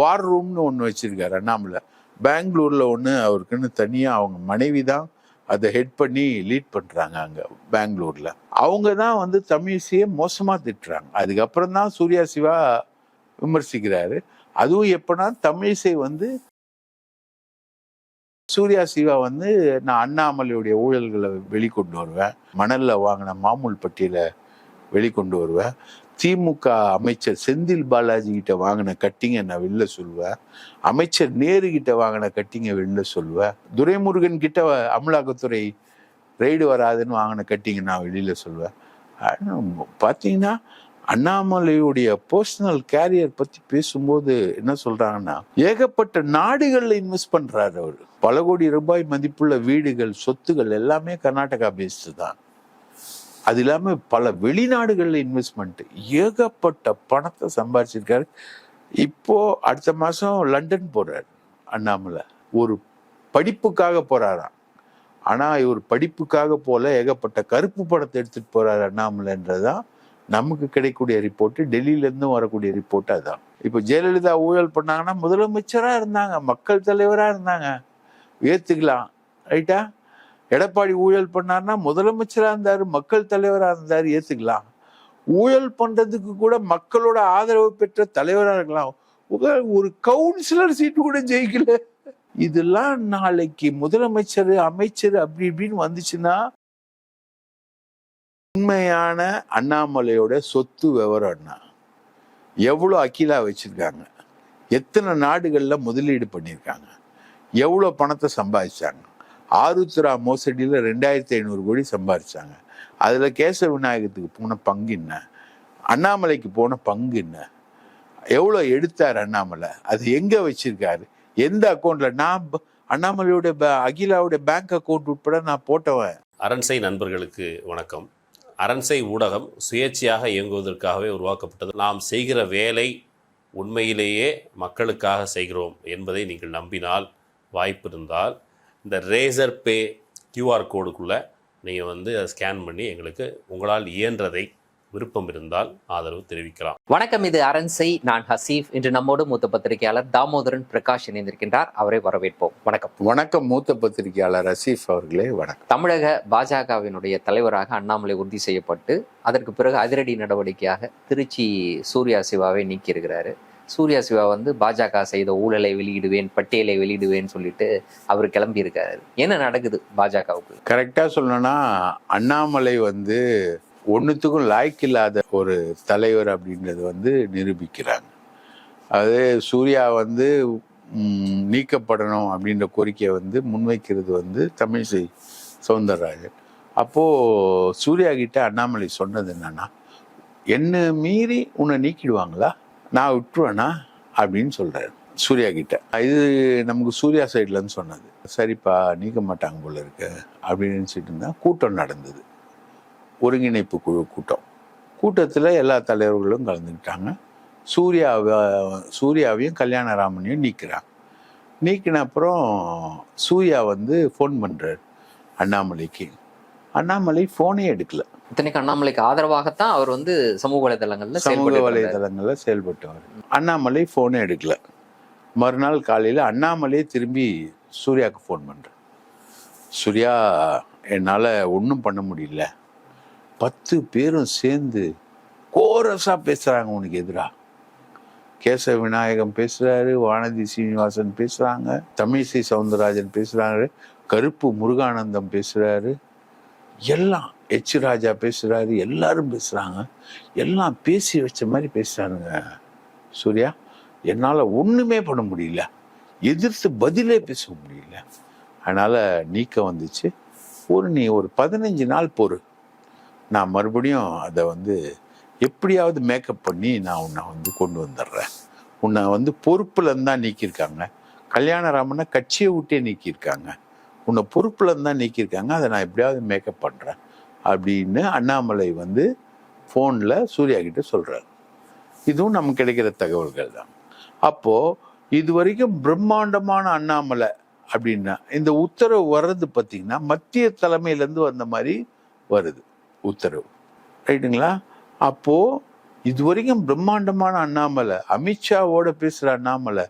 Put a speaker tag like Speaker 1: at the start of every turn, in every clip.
Speaker 1: வார் ரூம்னு ஒன்று வச்சிருக்காரு அண்ணாமலை. பெங்களூர்ல ஒன்று அவருக்குன்னு தனியாக அவங்க மனைவி தான் அதை ஹெட் பண்ணி லீட் பண்ணுறாங்க அங்கே பெங்களூர்ல. அவங்க தான் வந்து தமிழிசையை மோசமாக திட்டுறாங்க. அதுக்கப்புறம் தான் சூர்யா சிவா விமர்சிக்கிறாரு. அதுவும் எப்படின்னா தமிழிசை வந்து சூர்யா சிவா வந்து நான் அண்ணாமலையுடைய ஊழல்களை வெளிக்கொண்டு வருவேன் மணலில் வாங்கின மாமூல் பட்டியலை வெளிக்கொண்டு வருவேன். திமுக அமைச்சர் செந்தில் பாலாஜி கிட்ட வாங்கின கட்டிங்க நான் வெளில சொல்லுவேன். அமைச்சர் நேரு கிட்ட வாங்கின கட்டிங்க வெளில சொல்லுவேன். துரைமுருகன் கிட்ட அமலாக்கத்துறை ரெய்டு வராதுன்னு வாங்கின கட்டிங்க நான் வெளியில சொல்லுவேன். பார்த்தீங்கன்னா பாத்தீங்கன்னா அண்ணாமலையுடைய பர்சனல் கேரியர் பத்தி பேசும்போது என்ன சொல்றாங்கன்னா ஏகப்பட்ட நாடுகள்ல இன்வெஸ்ட் பண்றாரு அவர். பல கோடி ரூபாய் மதிப்புள்ள வீடுகள் சொத்துகள் எல்லாமே கர்நாடகா பேஸ்டு தான். அது இல்லாமல் பல வெளிநாடுகளில் இன்வெஸ்ட்மெண்ட் ஏகப்பட்ட பணத்தை சம்பாரிச்சிருக்காரு. இப்போ அடுத்த மாதம் லண்டன் போகிறார் அண்ணாமலை. ஒரு படிப்புக்காக போகிறாராம் ஆனால் இவர் படிப்புக்காக போல ஏகப்பட்ட கருப்பு படத்தை எடுத்துட்டு அண்ணாமலைன்றது தான் நமக்கு கிடைக்கக்கூடிய ரிப்போர்ட்டு டெல்லியிலேருந்தும் வரக்கூடிய ரிப்போர்ட்டு அதுதான் இப்போ ஜெயலலிதா ஊழல் பண்ணாங்கன்னா முதலமைச்சராக இருந்தாங்க மக்கள் தலைவராக இருந்தாங்க. ஏற்றுக்கலாம் ரைட்டா எடப்பாடி ஊழல் பண்ணார்னா முதலமைச்சராக இருந்தார் மக்கள் தலைவராக இருந்தார் ஏற்றுக்கலாம் ஊழல் பண்ணுறதுக்கு கூட மக்களோட ஆதரவு பெற்ற தலைவராக இருக்கலாம். ஒரு- கவுன்சிலர் சீட்டு கூட ஜெயிக்கல. இதெல்லாம் நாளைக்கு முதலமைச்சர் அமைச்சர் அப்படி இப்படின்னு வந்துச்சுன்னா உண்மையான அண்ணாமலையோட சொத்து விவரம்னா எவ்வளோ அகிலா வச்சுருக்காங்க? எத்தனை நாடுகளில் முதலீடு பண்ணியிருக்காங்க எவ்வளோ பணத்தை சம்பாதிச்சாங்க? ஆருத்ரா மோசடியில் ரெண்டாயிரத்தி ஐநூறு கோடி சம்பாதிச்சாங்க அதில் கேசவ விநாயகத்துக்கு போன பங்கு என்ன? அண்ணாமலைக்கு போன பங்கு என்ன? எவ்வளோ எடுத்தார் அண்ணாமலை? அது எங்கே வச்சிருக்காரு? எந்த அக்கௌண்ட்டில் நான் அண்ணாமலையுடைய அண்ணாமலையோட ப- பேங்க் அக்கௌண்ட் உட்பட நான் போட்டவன்.
Speaker 2: அரண்சை நண்பர்களுக்கு வணக்கம். அரண்சை ஊடகம் சுயேட்சையாக இயங்குவதற்காகவே உருவாக்கப்பட்டது. நாம் செய்கிற வேலை உண்மையிலேயே மக்களுக்காக செய்கிறோம் என்பதை நீங்கள் நம்பினால் வாய்ப்பு இருந்தால் இந்த ரேசர் பே கியூஆர் கோடுக்குள்ளே நீங்கள் வந்து அதை ஸ்கேன் பண்ணி எங்களுக்கு உங்களால் இயன்றதை விருப்பம் இருந்தால் ஆதரவு தெரிவிக்கலாம்.
Speaker 3: வணக்கம் இது அரண்சை நான் ஹசீஃப். இன்று நம்மோடு மூத்த பத்திரிகையாளர் தாமோதரன் பிரகாஷ் இணைந்திருக்கின்றார். அவரை வரவேற்போம். வணக்கம்.
Speaker 1: வணக்கம் மூத்த பத்திரிகையாளர் ரசீஃப் அவர்களே. வணக்கம்.
Speaker 3: தமிழக பாஜகவினுடைய தலைவராக அண்ணாமலை உறுதி செய்யப்பட்டு அதற்கு பிறகு அதிரடி நடவடிக்கையாக திருச்சி சூர்யா சிவாவை நீக்கியிருக்கிறாரு. சூர்யா சிவா வந்து பாஜக செய்த ஊழலை வெளியிடுவேன் பட்டியலை வெளியிடுவேன்னு சொல்லிட்டு அவர் கிளம்பியிருக்காரு. என்ன நடக்குது பாஜகவுக்கு?
Speaker 1: கரெக்டா சொல்லணும்னா அண்ணாமலை வந்து ஒன்றுத்துக்கும் லாய்க்கு இல்லாத ஒரு தலைவர் அப்படின்றது வந்து நிரூபிக்கிறாங்க. அது சூர்யா வந்து நீக்கப்படணும் அப்படின்ற கோரிக்கையை வந்து முன்வைக்கிறது வந்து தமிழிசை சவுந்தரராஜன். அப்போது சூர்யா கிட்ட அண்ணாமலை சொன்னது என்னன்னா என்ன மீறி உன்னை நீக்கிடுவாங்களா? நான் விட்டுருவேனா? அப்படின்னு சொல்றாரு சூர்யா கிட்ட. இது நமக்கு சூர்யா சைட்லன்னு சொன்னது. சரிப்பா நீக்க மாட்டாங்க போல இருக்கு அப்படின்னு சொல்லிட்டு இருந்தால் கூட்டம் நடந்தது. ஒருங்கிணைப்பு குழு கூட்டம். கூட்டத்தில் எல்லா தலைவர்களும் கலந்துக்கிட்டாங்க. சூர்யாவை சூர்யாவையும் கல்யாணராமனையும் நீக்கிறாங்க. நீக்கின அப்புறம் சூர்யா வந்து ஃபோன் பண்ணுறார் அண்ணாமலைக்கு. அண்ணாமலை ஃபோனே எடுக்கலை.
Speaker 3: இத்தனைக்கு அண்ணாமலைக்கு ஆதரவாகத்தான் அவர் வந்து சமூக வலைதளங்கள்ல
Speaker 1: சமூக. வலைதளங்கள்ல செயல்பட்டவர் அண்ணாமலை ஃபோனே எடுக்கல. மறுநாள் காலையில அண்ணாமலே திரும்பி சூர்யாவுக்கு ஃபோன் பண்றேன். சூர்யா என்னால ஒன்றும் பண்ண முடியல. பத்து பேரும் சேர்ந்து கோரஸா பேசுறாங்க உனக்கு எதிரா. கேசவ விநாயகம் பேசுறாரு வானதி சீனிவாசன் பேசுறாங்க தமிழிசை சவுந்தரராஜன் பேசுறாரு கருப்பு முருகானந்தம் பேசுறாரு எல்லாம் எச் ராஜா பேசுகிறாரு எல்லாரும் பேசுகிறாங்க எல்லாம் பேசி வச்ச மாதிரி பேசுகிறானுங்க சூர்யா என்னால் ஒன்றுமே பண்ண முடியல. எதிர்த்து பதிலே பேச முடியல. அதனால் நீக்க வந்துச்சு. ஒரு நீ ஒரு பதினஞ்சு நாள் பொறு. நான் மறுபடியும் அதை வந்து எப்படியாவது மேக்கப் பண்ணி நான் உன்னை வந்து கொண்டு வந்துடுறேன். உன்னை வந்து பொறுப்புலேருந்து தான் நீக்கியிருக்காங்க. கல்யாணராமனை கட்சியை விட்டே நீக்கியிருக்காங்க. உன்னை பொறுப்பில் இருந்து தான் நீக்கியிருக்காங்க. அதை நான் எப்படியாவது மேக்கப் பண்ணுறேன் அப்படின்னு அண்ணாமலை வந்து ஃபோனில் சூர்யா கிட்ட சொல்கிறார் இதுவும் நமக்கு கிடைக்கிற தகவல்கள் தான். அப்போது இது வரைக்கும் பிரம்மாண்டமான அண்ணாமலை அப்படின்னா இந்த உத்தரவு வர்றது பார்த்தீங்கன்னா மத்திய தலைமையிலேருந்து வந்த மாதிரி வருது உத்தரவு. ரைட்டுங்களா? அப்போது இது வரைக்கும் பிரம்மாண்டமான அண்ணாமலை அமித்ஷாவோட பேசுகிற அண்ணாமலை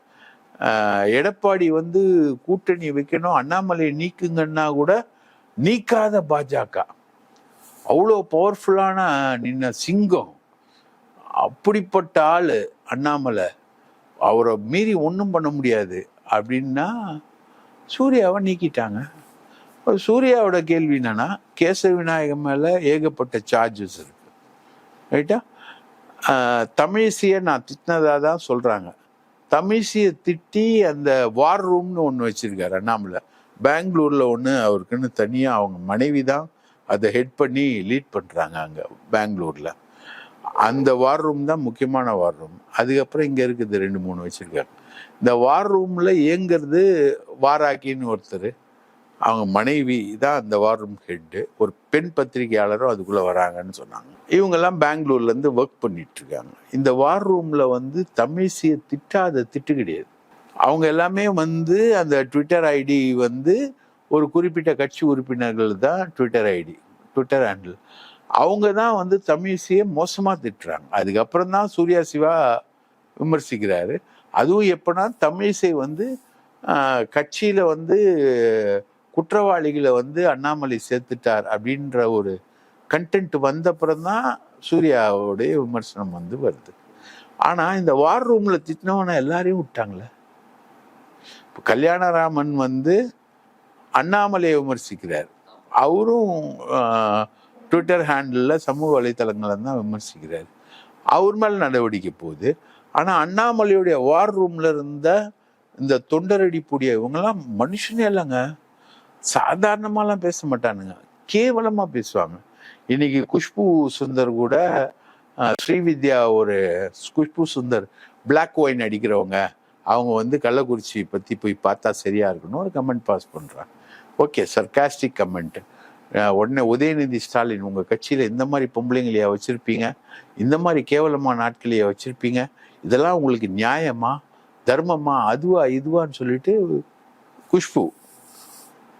Speaker 1: எடப்பாடி வந்து கூட்டணி வைக்கணும் அண்ணாமலையை நீக்குங்கன்னா கூட நீக்காத பாஜக. அவ்வளோ பவர்ஃபுல்லான நின்ன சிங்கம். அப்படிப்பட்ட ஆள் அண்ணாமலை. அவரை மீறி ஒன்றும் பண்ண முடியாது. அப்படின்னா சூர்யாவை நீக்கிட்டாங்க. சூர்யாவோட கேள்வி என்னன்னா கேசவ விநாயகம் மேலே ஏகப்பட்ட சார்ஜஸ் இருக்கு. ரைட்டா தமிழிசையை நான் திட்டினதாக தான் சொல்கிறாங்க தமிழிசையை திட்டி அந்த வார் ரூம்னு ஒன்று வச்சுருக்கார் அண்ணாமலை. பெங்களூரில் ஒன்று அவருக்குன்னு தனியாக அவங்க மனைவி தான் அதை ஹெட் பண்ணி லீட் பண்ணுறாங்க அங்கே பெங்களூரில். அந்த வார் ரூம் தான் முக்கியமான வார் ரூம் அதுக்கப்புறம் இங்கே இருக்குது ரெண்டு மூணு வச்சுருக்காங்க இந்த வார் ரூமில் இயங்கிறது வாராக்கின்னு ஒருத்தர். அவங்க மனைவி தான் அந்த வார் ரூம் ஹெட்டு ஒரு பெண் பத்திரிகையாளரும் அதுக்குள்ளே வராங்கன்னு சொன்னாங்க. இவங்கெல்லாம் பெங்களூர்லேருந்து ஒர்க் பண்ணிட்டு இருக்காங்க இந்த வார் ரூமில் வந்து தமிழிசையை திட்டாத திட்டு கிடையாது. அவங்க எல்லாமே வந்து அந்த ட்விட்டர் ஐடி வந்து ஒரு குறிப்பிட்ட கட்சி உறுப்பினர்கள் தான் ட்விட்டர் ஐடி ட்விட்டர் ஹேண்டில் அவங்க தான் வந்து தமிழிசையை மோசமாக திட்டுறாங்க. அதுக்கப்புறம் தான் சூர்யா சிவா விமர்சிக்கிறாரு. அதுவும் எப்படின்னா தமிழிசை வந்து கட்சியில் வந்து குற்றவாளிகளை வந்து அண்ணாமலை சேர்த்துட்டார் அப்படின்ற ஒரு கண்டென்ட் வந்தப்புறம் தான் சூர்யாவுடைய விமர்சனம் வந்து வருது. ஆனால் இந்த வார் ரூமில் திட்டினவனை எல்லாரையும் விட்டாங்களே. இப்போ கல்யாணராமன் வந்து அண்ணாமலையை விமர்சிக்கிறார். அவரும் ட்விட்டர் ஹேண்டில் சமூக வலைத்தளங்களை தான் விமர்சிக்கிறார். அவர் மேல் நடவடிக்கை போகுது. ஆனால் அண்ணாமலையுடைய வார் ரூமில் இருந்த இந்த தொண்டரடிப்புடைய இவங்கெல்லாம் மனுஷனே இல்லைங்க. சாதாரணமாலாம் பேச மாட்டானுங்க. கேவலமாக பேசுவாங்க. இன்னைக்கு குஷ்பு சுந்தர் கூட ஸ்ரீவித்யா ஒரு குஷ்பு சுந்தர் பிளாக் ஒயின் அடிக்கிறவங்க. அவங்க வந்து கள்ளக்குறிச்சி பற்றி போய் பார்த்தா சரியா இருக்கணும் ஒரு கமெண்ட் பாஸ் பண்ணுறான் ஓகே சர்காஸ்டிக் கமெண்ட் உடனே உதயநிதி ஸ்டாலின் உங்கள் கட்சியில் இந்த மாதிரி பொம்பளைங்களையா வச்சுருப்பீங்க? இந்த மாதிரி கேவலமான நாட்களையா வச்சுருப்பீங்க? இதெல்லாம் உங்களுக்கு நியாயமா? தர்மமா? அதுவா இதுவான்னு சொல்லிட்டு குஷ்பு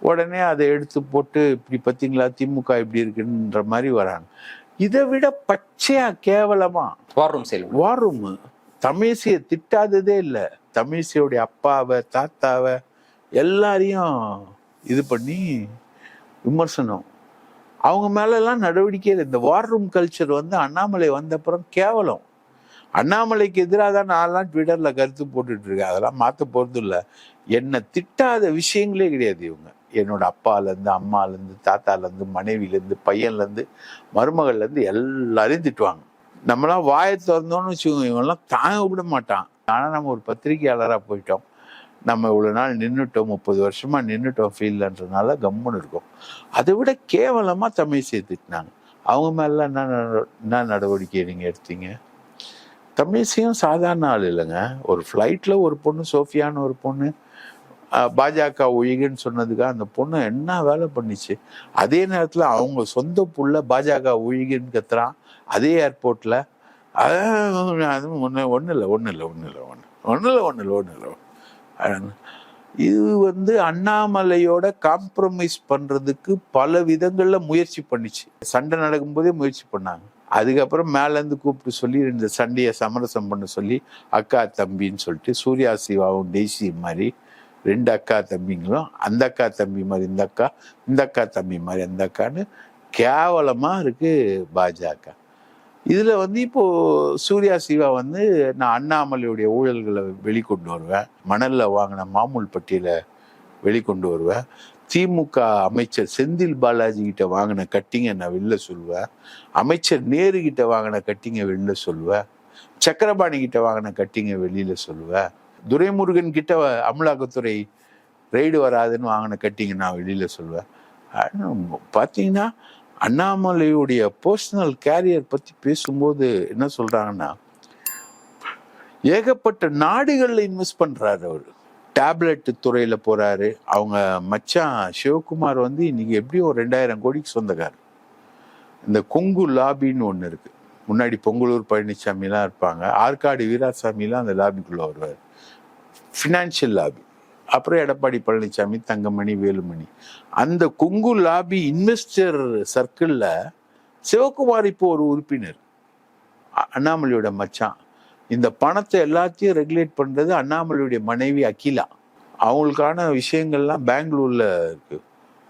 Speaker 1: உடனே அதை எடுத்து போட்டு இப்படி பார்த்தீங்களா திமுக இப்படி இருக்குன்ற மாதிரி வராங்க. இதை விட பச்சையா கேவலமா?
Speaker 3: வார் ரூம் செல்வம்
Speaker 1: வார் ரூம் தமிழிசையை திட்டாததே இல்லை. தமிழிசையுடைய அப்பாவை தாத்தாவை எல்லாரையும் இது பண்ணி விமர்சனம். அவங்க மேலெல்லாம் நடவடிக்கை இந்த வார் ரூம் கல்ச்சர் வந்து அண்ணாமலை வந்த அப்புறம் கேவலம். அண்ணாமலைக்கு எதிராக தான் நான்லாம் ட்விட்டர்ல கருத்து போட்டுட்டு இருக்கேன். அதெல்லாம் மாற்ற போறது இல்லை என்னை திட்டாத விஷயங்களே கிடையாது இவங்க. என்னோட அப்பாலேருந்து அம்மாலேருந்து தாத்தாலேருந்து மனைவிலேருந்து பையன்லேருந்து மருமகள்லேருந்து எல்லாரையும் திட்டுவாங்க. நம்மளாம் வாயை திறந்தோன்னு வச்சுக்கோங்க இவங்கெல்லாம் தாங்க விட மாட்டான். ஆனால் நம்ம ஒரு பத்திரிகையாளராக போயிட்டோம். நம்ம இவ்வளோ நாள் நின்றுட்டோம் முப்பது வருஷமா நின்றுட்டோம் ஃபீல்டுன்றதுனால கம்முன்னு இருக்கும். அதை விட கேவலமாக தமிழ் சேர்த்துட்டாங்க அவங்க மேலாம் என்ன நட- என்ன நடவடிக்கை நீங்கள் எடுத்தீங்க? தமிழிசையும் சாதாரண ஆள் இல்லைங்க. ஒரு ஃப்ளைட்டில் ஒரு பொண்ணு சோஃபியான்னு ஒரு பொண்ணு பாஜக ஒழிகன்னு சொன்னதுக்காக அந்த பொண்ணு என்ன வேலை பண்ணிச்சு? அதே நேரத்தில் அவங்க சொந்த புள்ள பாஜக ஒழிகன்னு கத்துறான். அதே ஏர்போர்ட்டில் அது ஒன்று ஒன்றும் இல்லை ஒன்றும் இல்லை ஒன்றும் இல்லை ஒன்று ஒன்றும் இல்லை ஒன்றும் இல்லை ஒன்றும் இல்லை. இது வந்து அண்ணாமலையோட காம்ப்ரமைஸ் பண்ணுறதுக்கு பல விதங்களில் முயற்சி பண்ணிச்சு. சண்டை நடக்கும்போதே முயற்சி பண்ணாங்க. அதுக்கப்புறம் மேலேருந்து கூப்பிட்டு சொல்லி இந்த சண்டையை சமரசம் பண்ண சொல்லி அக்கா தம்பின்னு சொல்லிட்டு சூர்யா சிவாவும் டெய்ஸி மாதிரி ரெண்டு அக்கா தம்பிங்களும் அந்த அக்கா தம்பி மாதிரி இந்த அக்கா இந்த அக்கா தம்பி மாதிரி அந்த அக்கான்னு கேவலமாக இருக்குது பாஜக. இதில் வந்து இப்போது சூர்யா சிவா வந்து நான் அண்ணாமலையுடைய ஊழல்களை வெளிக்கொண்டு வருவேன். மணலில் வாங்கின மாமூல் பட்டியலை வெளிக்கொண்டு வருவேன். திமுக அமைச்சர் செந்தில் பாலாஜி கிட்ட வாங்கின கட்டிங்க நான் வெளில சொல்லுவேன் அமைச்சர் நேரு கிட்ட வாங்கின கட்டிங்க வெளில சொல்லுவேன் சக்கரபாணி கிட்ட வாங்கின கட்டிங்க வெளியில் சொல்லுவேன் துரைமுருகன் கிட்ட அமலாக்கத்துறை ரெய்டு வராதுன்னு வாங்கின கட்டிங்க நான் வெளியில சொல்லுவேன். பார்த்தீங்கன்னா அண்ணாமலையுடைய பர்சனல் கேரியர் பத்தி பேசும்போது என்ன சொல்றாங்கன்னா ஏகப்பட்ட நாடுகளில் இன்வெஸ்ட் பண்றாரு அவர். டேப்லெட் துறையில் போகிறாரு அவங்க மச்சான் சிவகுமார் வந்து இன்னைக்கு எப்படியும் ஒரு ரெண்டாயிரம் கோடிக்கு சொந்தக்கார் இந்த கொங்கு லாபின்னு ஒன்று இருக்குது முன்னாடி பொங்கலூர் பழனிசாமிலாம் இருப்பாங்க. ஆற்காடு வீராசாமிலாம் அந்த லாபிக்குள்ளே வருவார். ஃபினான்ஷியல் லாபி அப்புறம் எடப்பாடி பழனிசாமி தங்கமணி வேலுமணி. அந்த கொங்கு லாபி இன்வெஸ்டர் சர்க்கிளில் சிவகுமார் இப்போ ஒரு உறுப்பினர். அண்ணாமலையோட மச்சான். இந்த பணத்தை எல்லாத்தையும் ரெகுலேட் பண்ணுறது அண்ணாமலையுடைய மனைவி அகிலா. அவங்களுக்கான விஷயங்கள்லாம் பெங்களூரில் இருக்கு.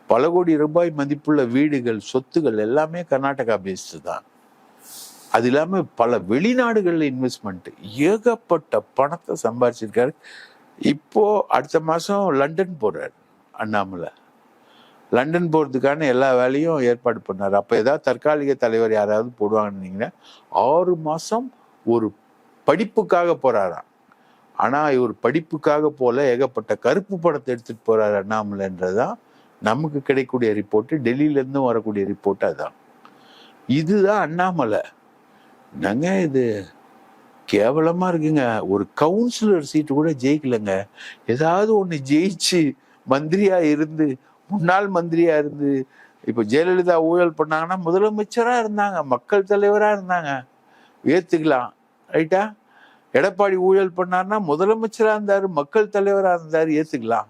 Speaker 1: பல கோடி ரூபாய் மதிப்புள்ள வீடுகள் சொத்துகள் எல்லாமே கர்நாடகா பேஸ்டு தான். அது இல்லாமல் பல வெளிநாடுகளில் இன்வெஸ்ட்மெண்ட் ஏகப்பட்ட பணத்தை சம்பாதிச்சிருக்காரு இப்போ அடுத்த மாதம் லண்டன் போகிறார் அண்ணாமலை. லண்டன் போகிறதுக்கான எல்லா வேலையும் ஏற்பாடு பண்ணார். அப்போ ஏதாவது தற்காலிக தலைவர் யாராவது போடுவாங்கன்னீங்கன்னா ஆறு மாதம் ஒரு படிப்புக்காக போகிறாராம் ஆனால் இவர் படிப்புக்காக போல ஏகப்பட்ட கருப்பு படத்தை எடுத்துகிட்டு போகிறார் அண்ணாமலைன்றது தான் நமக்கு கிடைக்கக்கூடிய ரிப்போர்ட்டு டெல்லியிலேருந்தும் வரக்கூடிய ரிப்போர்ட்டு அதுதான். இதுதான் அண்ணாமலை. என்னங்க இது? கேவலமா இருக்குங்க. ஒரு கவுன்சிலர் சீட்டு கூட ஜெயிக்கலங்க. ஏதாவது ஒன்று ஜெயிச்சு மந்திரியா இருந்து முன்னாள் மந்திரியா இருந்து இப்போ ஜெயலலிதா ஊழல் பண்ணாங்கன்னா முதலமைச்சராக இருந்தாங்க மக்கள் தலைவராக இருந்தாங்க. ஏற்றுக்கலாம் ரைட்டா எடப்பாடி ஊழல் பண்ணாருன்னா முதலமைச்சராக இருந்தார் மக்கள் தலைவராக இருந்தார் ஏற்றுக்கலாம்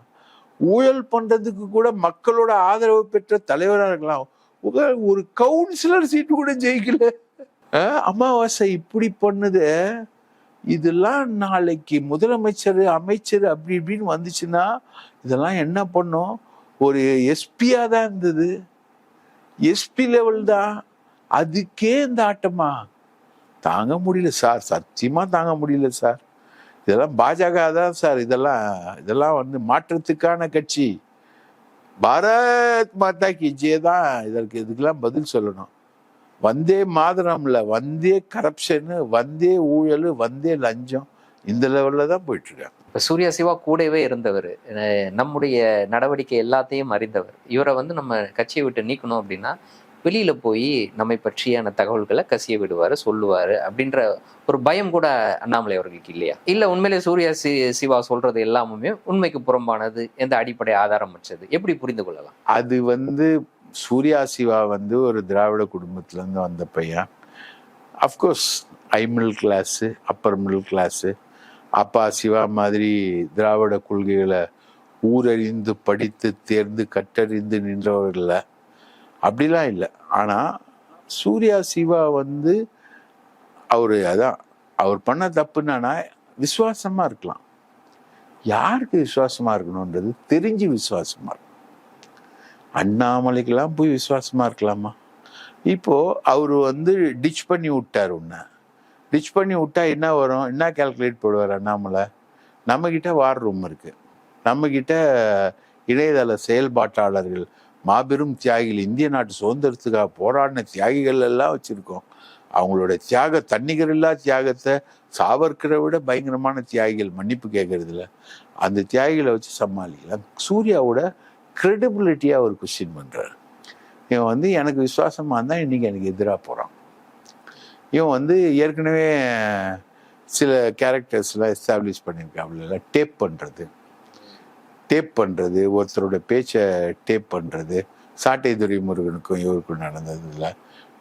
Speaker 1: ஊழல் பண்ணுறதுக்கு கூட மக்களோட ஆதரவு பெற்ற தலைவராக இருக்கலாம். ஒரு கவுன்சிலர் சீட்டு கூட ஜெயிக்கல. அமாவாசை இப்படி பண்ணுது. இதெல்லாம் நாளைக்கு முதலமைச்சர் அமைச்சர் அப்படி இப்படின்னு வந்துச்சுன்னா இதெல்லாம் என்ன பண்ணும்? ஒரு எஸ்பியா தான் இருந்தது. எஸ்பி லெவல் தான். அதுக்கே இந்த ஆட்டமா? தாங்க முடியல சார். சத்தியமா தாங்க முடியல சார். இதெல்லாம் பாஜக தான் சார். இதெல்லாம் இதெல்லாம் வந்து மாற்றத்துக்கான கட்சி. பாரத் மாதா கி தான் இதற்கு இதுக்கெல்லாம் பதில் சொல்லணும். வந்தே மாதரம்ல வந்தே கரப்ஷனு வந்தே ஊழல் வந்தே லஞ்சம் இந்த லெவல்ல தான் போயிட்டு இருக்காங்க
Speaker 3: இப்ப சூர்யா சிவா கூடவே இருந்தவர். நம்முடைய நடவடிக்கை எல்லாத்தையும் அறிந்தவர். இவரை வந்து நம்ம கட்சியை விட்டு நீக்கணும் அப்படின்னா வெளியில போய் நம்மை பற்றியான தகவல்களை கசிய விடுவாரு சொல்லுவாரு அப்படின்ற ஒரு பயம் கூட அண்ணாமலை அவர்களுக்கு இல்லையா? இல்ல உண்மையிலே சூர்யா சி சிவா சொல்றது எல்லாமுமே உண்மைக்கு புறம்பானது எந்த அடிப்படை ஆதாரம் வச்சது. எப்படி புரிந்து கொள்ளலாம்?
Speaker 1: அது வந்து சூர்யா சிவா வந்து ஒரு திராவிட குடும்பத்துலேருந்து வந்த பையன். Of course I middle class upper middle class அப்பா சிவா மாதிரி திராவிட கொள்கைகளை ஊரறிந்து படித்து தேர்ந்து கற்றறிந்து நின்றவர் இல்லை. அப்படிலாம் இல்லை. ஆனால் சூர்யா சிவா வந்து அவர் அதான் அவர் பண்ண தப்பு என்னன்னா இருக்கலாம். யாருக்கு விசுவாசமாக இருக்கணுன்றது தெரிஞ்சு விசுவாசமாக இருக்கும் அண்ணாமலைக்கெல்லாம் போய் விசுவாசமாக இருக்கலாமா? இப்போது அவர் வந்து டிச் பண்ணி விட்டார் உன்னை. டிச் பண்ணி விட்டா என்ன வரும்? என்ன கால்குலேட் போடுவார் அண்ணாமலை? நம்மக்கிட்ட வார் ரூம் இருக்குது நம்மக்கிட்ட இணையதள செயல்பாட்டாளர்கள் மாபெரும் தியாகிகள் இந்திய நாட்டு சுதந்திரத்துக்காக போராடின தியாகிகள் எல்லாம் வச்சுருக்கோம். அவங்களோட தியாக தண்ணிகர் இல்லா தியாகத்தை சாவர்க்கரை விட பயங்கரமான தியாகிகள் மன்னிப்பு கேட்கறதுல. அந்த தியாகிகளை வச்சு சமாளிக்கலாம். சூர்யாவோட க்ரெடிபிலிட்டியாக ஒரு கொஸ்டின் பண்ணுறாரு இவன் வந்து எனக்கு விசுவாசமாக இருந்தால் இன்னைக்கு எனக்கு எதிராக போகிறான் இவன் வந்து ஏற்கனவே சில கேரக்டர்ஸ்லாம் எஸ்டாப்ளிஷ் பண்ணியிருக்காப்புல டேப் பண்ணுறது டேப் பண்ணுறது ஒருத்தரோட பேச்சை டேப் பண்ணுறது சாட்டை துரைமுருகனுக்கும் இவருக்கும் நடந்ததில்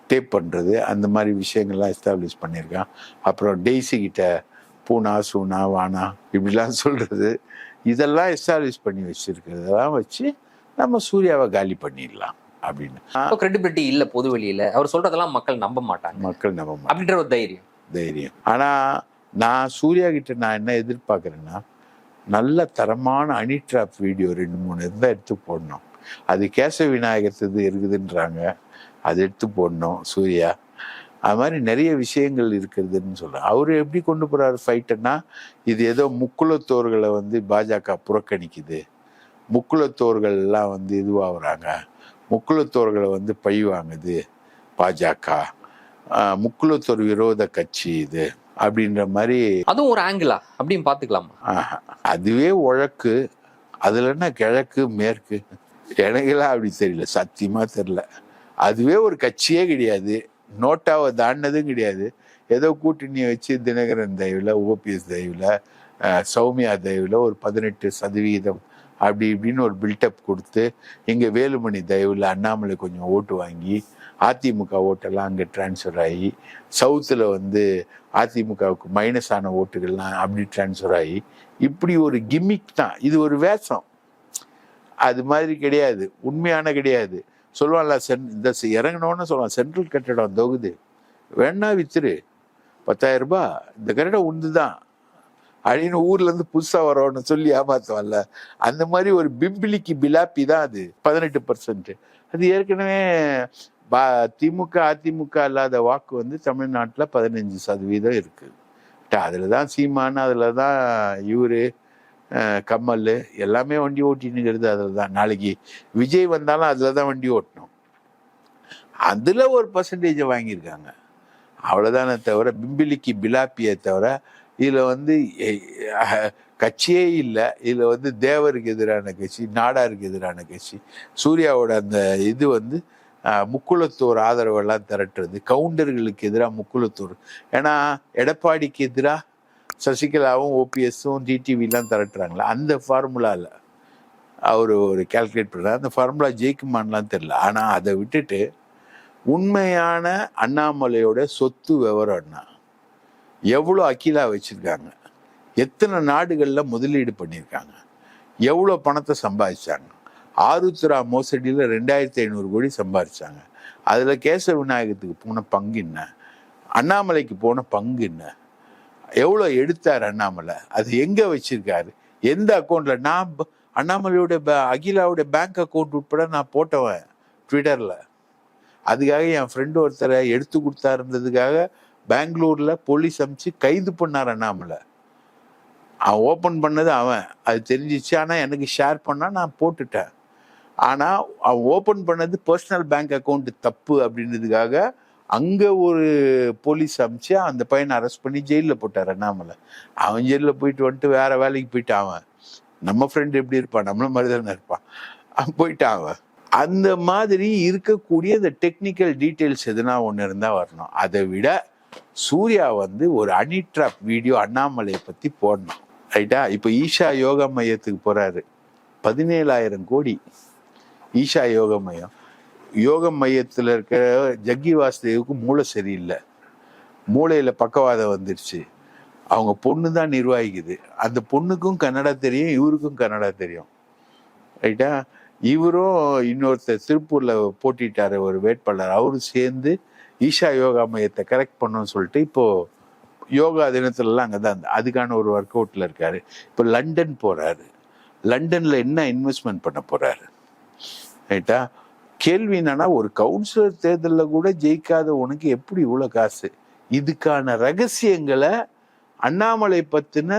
Speaker 1: டேப் பண்ணுறது அந்த மாதிரி விஷயங்கள்லாம் எஸ்டாப்ளிஷ் பண்ணியிருக்கான். அப்புறம் டெய்ஸி கிட்ட பூனா சூனா வானா இப்படிலாம் சொல்கிறது இதெல்லாம் எஸ்டாப்ளிஷ் பண்ணி வச்சுருக்கிறதெல்லாம் வச்சு நம்ம சூர்யாவை காலி பண்ணிடலாம் அப்படின்னு.
Speaker 3: கிரெடிபிலிட்டி இல்ல பொது வெளியில. அவர் சொல்றதெல்லாம் மக்கள் நம்ப மாட்டாங்க.
Speaker 1: மக்கள் நம்ப மாட்டாங்க.
Speaker 3: அப்படின்ற ஒரு தைரியம்.
Speaker 1: தைரியம். ஆனா நான் சூர்யா கிட்ட நான் என்ன எதிர்பார்க்கறேன்னா நல்ல தரமான அனி ட்ராப் வீடியோ ரெண்டு மூணு இருந்தா எடுத்து போடணும். அது கேச விநாயகத்து இருக்குதுன்றாங்க. அது எடுத்து போடணும் சூர்யா. அது மாதிரி நிறைய விஷயங்கள் இருக்கிறதுன்னு சொல்றேன். அவர் எப்படி கொண்டு போறாரு ஃபைட்டுன்னா இது ஏதோ முக்குலத்தோர்களை வந்து பாஜக புறக்கணிக்குது. முக்குலத்தோர்கள் எல்லாம் வந்து இதுவாகுறாங்க. முக்குலத்தோர்களை வந்து பழி வாங்குது பாஜக. முக்குலத்தோர் விரோத கட்சி இது அப்படின்ற மாதிரி
Speaker 3: அதுவும் ஒரு ஆங்கிளா அப்படின்னு பாத்துக்கலாமா
Speaker 1: ஆஹா. அதுவே உழக்கு அதுல என்ன கிழக்கு மேற்கு? எனக்கெல்லாம் அப்படி தெரியல. சத்தியமா தெரியல. அதுவே ஒரு கட்சியே கிடையாது. நோட்டாவை தாண்டினதும் கிடையாது. ஏதோ கூட்டணியை வச்சு தினகரன் தயவுல ஓபிஎஸ் தயவுல சௌமியா தயவுல ஒரு பதினெட்டு சதவீதம் அப்படி இப்படின்னு ஒரு பில்டப் கொடுத்து இங்கே வேலுமணி தயவில் அண்ணாமலை கொஞ்சம் ஓட்டு வாங்கி அதிமுக ஓட்டெல்லாம் அங்கே டிரான்ஸ்ஃபர் ஆகி சவுத்தில் வந்து அதிமுகவுக்கு மைனஸ் ஆன ஓட்டுகள்லாம் அப்படி டிரான்ஸ்ஃபர் ஆகி இப்படி ஒரு கிம்மிக் தான். இது ஒரு வேஷம். அது மாதிரி கிடையாது. உண்மையான கிடையாது. சொல்லுவான்ல சென் இந்த இறங்கினோன்னு சொல்லுவான் சென்ட்ரல் கட்டடம் தொகுது. வேணா வித்துரு. பத்தாயிரம் ரூபாய். இந்த கட்டிடம் உண்டு தான் அப்படின்னு ஊர்ல இருந்து புதுசா வரோன்னு சொல்லி ஏமாத்துவான்ல. அந்த மாதிரி ஒரு பிம்பிலிக்கு பிலாப்பி தான் அது பதினெட்டு பர்சன்ட் அது ஏற்கனவே பா திமுக அதிமுக இல்லாத வாக்கு வந்து தமிழ்நாட்டில் பதினஞ்சு சதவீதம் இருக்குது அதில் தான் சீமான் அதில் தான் இவரு கம்மல் எல்லாமே வண்டி ஓட்டினுங்கிறது அதில் தான் நாளைக்கு விஜய் வந்தாலும் அதில் தான் வண்டி ஓட்டணும். அதில் ஒரு பர்சன்டேஜை வாங்கியிருக்காங்க. அவ்வளோதானே தவிர பிம்பிலிக்கு பிலாப்பியை தவிர இதில் வந்து கட்சியே இல்லை. இதில் வந்து தேவருக்கு எதிரான கட்சி நாடாருக்கு எதிரான கட்சி. சூர்யாவோட அந்த இது வந்து அஹ், முக்குளத்தோர் ஆதரவெல்லாம் திரட்டுறது. கவுண்டர்களுக்கு எதிராக முக்குளத்தோர். ஏன்னா எடப்பாடிக்கு எதிராக சசிகலாவும் ஓபிஎஸும் டிடிவிலாம் திரட்டுறாங்களா? அந்த ஃபார்முலாவில் அவர் ஒரு கால்குலேட் பண்ணுறாரு அந்த ஃபார்முலா ஜெயிக்குமான்லாம் தெரில ஆனால் அதை விட்டுட்டு உண்மையான அண்ணாமலையோட சொத்து விவரம்னா எவ்வளோ அகிலா வச்சுருக்காங்க? எத்தனை நாடுகளில் முதலீடு பண்ணியிருக்காங்க? எவ்வளோ பணத்தை சம்பாதிச்சாங்க? ஆருத்ரா மோசடியில் ரெண்டாயிரத்தி ஐநூறு கோடி சம்பாதிச்சாங்க. அதில் கேசவ விநாயகத்துக்கு போன பங்கு என்ன? அண்ணாமலைக்கு போன பங்கு என்ன? எவ்வளோ எடுத்தார் அண்ணாமலை? அது எங்கே வச்சிருக்காரு? எந்த அக்கௌண்ட்டில் நான் அண்ணாமலையோட பே- அகிலாவோட பேங்க் அக்கௌண்ட் உட்பட நான் போட்டவன் ட்விட்டரில் அதுக்காக என் ஃப்ரெண்டு ஒருத்தரை எடுத்து கொடுத்தாருன்றதுக்காக பெங்களூர்ல போலீஸ் அமிச்சு கைது பண்ணார் அண்ணாமலை. அவன் ஓப்பன் பண்ணது அவன். அது தெரிஞ்சிச்சு. ஆனால் எனக்கு ஷேர் பண்ணால் நான் போட்டுட்டேன். ஆனால் அவன் ஓப்பன் பண்ணது பர்சனல் பேங்க் அக்கௌண்ட்டு தப்பு அப்படின்றதுக்காக அங்கே ஒரு போலீஸ் அமிச்சு அந்த பையனை அரெஸ்ட் பண்ணி ஜெயிலில் போட்டார் அண்ணாமலை. அவன் ஜெயிலில் போயிட்டு வந்துட்டு வேற வேலைக்கு போயிட்டான் அவன். நம்ம ஃப்ரெண்டு எப்படி இருப்பான்? நம்மள மாதிரி தானே இருப்பான். அவன் போயிட்டான் அவன். அந்த மாதிரி இருக்கக்கூடிய இந்த டெக்னிக்கல் டீட்டெயில்ஸ் எதுனா ஒன்று இருந்தால் வரணும். அதை விட சூர்யா வந்து ஒரு அனி ட்ராப் வீடியோ அண்ணாமலையை பற்றி போடணும். ரைட்டா? இப்போ ஈஷா யோகா மையத்துக்கு போறாரு. பதினேழாயிரம் கோடி. ஈஷா யோக மையம். யோக மையத்தில் இருக்கிற ஜக்கி வாசுதேவுக்கு மூளை சரியில்லை. மூளையில் பக்கவாதம் வந்துருச்சு. அவங்க பொண்ணு தான் நிர்வாகிக்குது. அந்த பொண்ணுக்கும் கன்னடா தெரியும் இவருக்கும் கன்னடா தெரியும். ரைட்டா? இவரும் இன்னொருத்தர் திருப்பூர்ல போட்டிட்டார் ஒரு வேட்பாளர். அவரும் சேர்ந்து ஈஷா யோகா மையத்தை கரெக்ட் பண்ணணும்னு சொல்லிட்டு இப்போ யோகா தினத்துலலாம் அங்கே தான் அதுக்கான ஒரு ஒர்க் அவுட்டில் இருக்காரு. இப்போ லண்டன் போறாரு. லண்டன்ல என்ன இன்வெஸ்ட்மெண்ட் பண்ண போறாரு? ரைட்டா? கேள்வி என்னன்னா ஒரு கவுன்சிலர் தேர்தலில் கூட ஜெயிக்காத உனக்கு எப்படி இவ்வளோ காசு? இதுக்கான ரகசியங்களை அண்ணாமலை பற்றின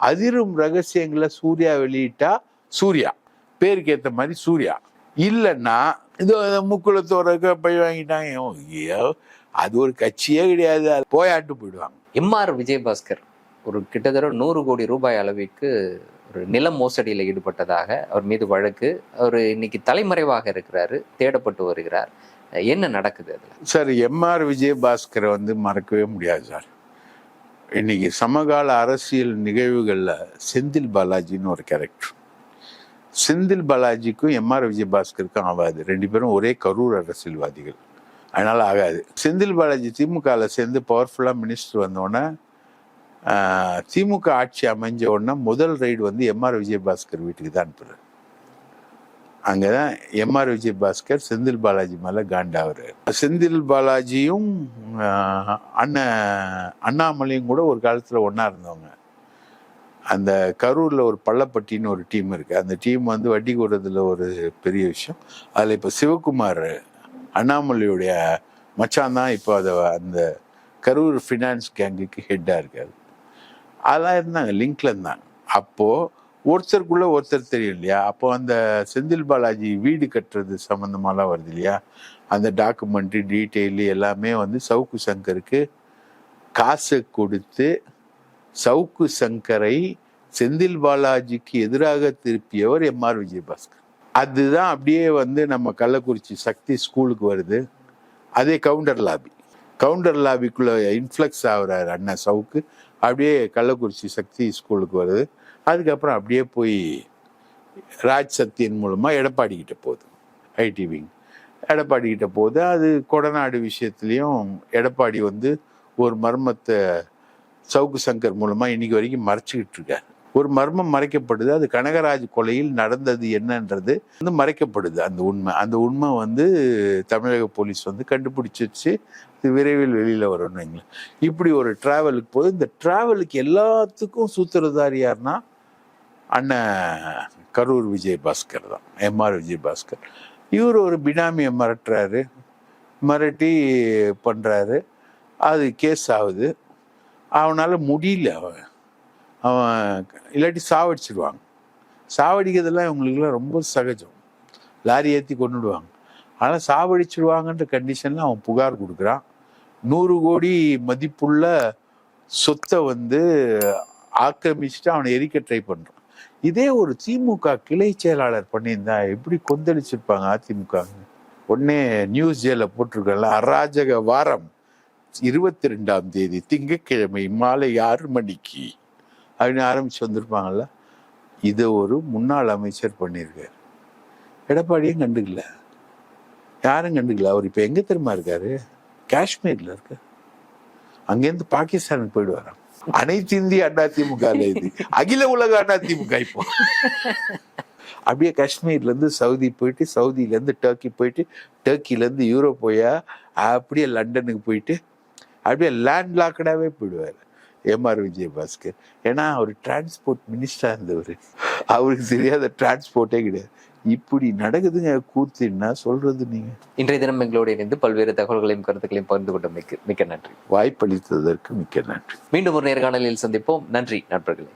Speaker 1: அதிரும் ரகசியங்களை சூர்யா வெளியிட்டா சூர்யா. பேருக்கு ஏற்ற மாதிரி சூர்யா. இல்லைன்னா இதோ இந்த முக்குளத்தோரக்க பழி வாங்கிட்டாங்க. ஐயோ, அது ஒரு கட்சியே கிடையாது. அது போயாட்டு போயிடுவாங்க.
Speaker 3: எம்ஆர் விஜயபாஸ்கர் ஒரு கிட்டத்தட்ட நூறு கோடி ரூபாய் அளவிற்கு ஒரு நில மோசடியில் ஈடுபட்டதாக அவர் மீது வழக்கு. அவர் இன்னைக்கு தலைமறைவாக இருக்கிறாரு தேடப்பட்டு வருகிறார். என்ன நடக்குது அதுல?
Speaker 1: சார் எம்ஆர் விஜயபாஸ்கரை வந்து மறக்கவே முடியாது சார். இன்னைக்கு சமகால அரசியல் நிகழ்வுகளில் செந்தில் பாலாஜின்னு ஒரு கேரக்டர் செந்தில் பாலாஜிக்கும் எம்ஆர் விஜயபாஸ்கருக்கும் ஆகாது ரெண்டு பேரும் ஒரே கரூர் அரசியல்வாதிகள். அதனால் ஆகாது. செந்தில் பாலாஜி திமுகவில் சேர்ந்து பவர்ஃபுல்லாக மினிஸ்டர் வந்தோடனே திமுக ஆட்சி அமைஞ்ச உடனே முதல் ரைடு வந்து எம்ஆர் விஜயபாஸ்கர் வீட்டுக்கு தான் அனுப்புறாரு. அங்கதான் எம்ஆர் விஜயபாஸ்கர் செந்தில் பாலாஜி மேலே காண்டாவரு செந்தில் பாலாஜியும் அண்ணன் அண்ணாமலையும் கூட ஒரு காலத்தில் ஒன்றா இருந்தவங்க. அந்த கரூரில் ஒரு பள்ளப்பட்டின்னு ஒரு டீம் இருக்குது அந்த டீம் வந்து வட்டி கூடுறதுல ஒரு பெரிய விஷயம். அதில் இப்போ சிவகுமார் அண்ணாமலையுடைய மச்சான் தான் இப்போ அதை அந்த கரூர் ஃபினான்ஸ் கேங்குக்கு ஹெட்டாக இருக்கார். அதெல்லாம் இருந்தாங்க லிங்க்ல இருந்தாங்க. அப்போது ஒருத்தருக்குள்ள ஒருத்தர் தெரியும் இல்லையா? அப்போ அந்த செந்தில் பாலாஜி வீடு கட்டுறது சம்மந்தமாலாம் வருது இல்லையா? அந்த டாக்குமெண்ட்டு டீட்டெயில் எல்லாமே வந்து சவுக்கு சங்கருக்கு காசு கொடுத்து சவுக்கு சங்கரை செந்தில் பாலாஜிக்கு எதிராக திருப்பியவர் எம்ஆர் விஜயபாஸ்கர். அதுதான் அப்படியே வந்து நம்ம கள்ளக்குறிச்சி சக்தி ஸ்கூலுக்கு வருது. அதே கவுண்டர் லாபி. கவுண்டர் லாபிக்குள்ளே இன்ஃப்ளக்ஸ் ஆகிறார் அண்ணன் சவுக்கு. அப்படியே கள்ளக்குறிச்சி சக்தி ஸ்கூலுக்கு வருது. அதுக்கப்புறம் அப்படியே போய் ராஜ் சக்தியின் மூலமாக எடப்பாடிக்கிட்ட போகுது. IT wing. எடப்பாடிக்கிட்ட போகுது. அது கொடநாடு விஷயத்துலேயும் எடப்பாடி வந்து ஒரு மர்மத்தை சவுக்கு சங்கர் மூலமா இன்னைக்கு வரைக்கும் மறைச்சிக்கிட்டு இருக்காரு. ஒரு மர்மம் மறைக்கப்படுது அது கனகராஜ் கொலையில் நடந்தது என்னன்றது வந்து மறைக்கப்படுது. அந்த உண்மை அந்த உண்மை வந்து தமிழக போலீஸ் வந்து கண்டுபிடிச்சிருச்சு. இது விரைவில் வெளியில் வரணும் வைங்களேன். இப்படி ஒரு டிராவலுக்கு போது இந்த டிராவலுக்கு எல்லாத்துக்கும் சூத்திரதாரி யார்னா அண்ணன் கரூர் விஜயபாஸ்கர் தான் எம்ஆர் விஜயபாஸ்கர். இவர் ஒரு பினாமியை மிரட்டுறாரு மிரட்டி பண்ணுறாரு அது கேஸ் ஆகுது. அவனால் முடியல அவன் அவன் இல்லாட்டி சாவடிச்சிடுவாங்க சாவடிக்கிறதெல்லாம் இவங்களுக்குலாம் ரொம்ப சகஜம். லாரி ஏற்றி கொண்டுடுவாங்க. ஆனால் சாவடிச்சிடுவாங்கன்ற கண்டிஷனில் அவன் புகார் கொடுக்குறான். நூறு கோடி மதிப்புள்ள சொத்தை வந்து ஆக்கிரமிச்சுட்டு அவனை எரிக்க ட்ரை பண்ணுறான் இதே ஒரு திமுக கிளை செயலாளர் பண்ணியிருந்தா எப்படி கொந்தளிச்சிருப்பாங்க அதிமுக உடனே நியூஸ் ஜேல போட்டிருக்கல அராஜக வாரம். இருபத்தி ரெண்டாம் தேதி திங்கக்கிழமை மாலை ஆறு மணிக்கு. அப்படின்னு ஆரம்பிச்சு வந்திருப்பாங்கல்ல? இதை ஒரு முன்னாள் அமைச்சர் பண்ணியிருக்கார். எடப்பாடியும் கண்டுக்கல? யாரும் கண்டுக்கல. அவர் இப்போ எங்கே தெரியுமா இருக்காரு? காஷ்மீரில் இருக்கார். அங்கேருந்து பாகிஸ்தானுக்கு போயிடுவாராம் அனைத்து இந்திய அண்ணா திமுக இது. அகில உலக அண்ணா திமுக இப்போ. அப்படியே காஷ்மீர்லேருந்து சவுதி போயிட்டு சவுதியிலேருந்து டர்க்கி போயிட்டு டர்க்கிலேருந்து யூரோப் போயா அப்படியே லண்டனுக்கு போயிட்டு அப்படியே லேண்ட் லாக்கடாவே போயிடுவார் எம்ஆர் விஜயபாஸ்கர். ஏன்னா அவர் டிரான்ஸ்போர்ட் மினிஸ்டரா இருந்தவர் அவருக்கு தெரியாத டிரான்ஸ்போர்ட்டே கிடையாது. இப்படி நடக்குதுங்க கூத்துன்னா சொல்றது நீங்க?
Speaker 3: இன்றைய தினம் எங்களோடு இணைந்து பல்வேறு தகவல்களையும் கருத்துக்களையும் பகிர்ந்து கொண்ட மிக்க மிக்க நன்றி.
Speaker 1: வாய்ப்பளித்ததற்கு மிக்க நன்றி.
Speaker 3: மீண்டும் ஒரு நேர்காணலில் சந்திப்போம். நன்றி நண்பர்களே.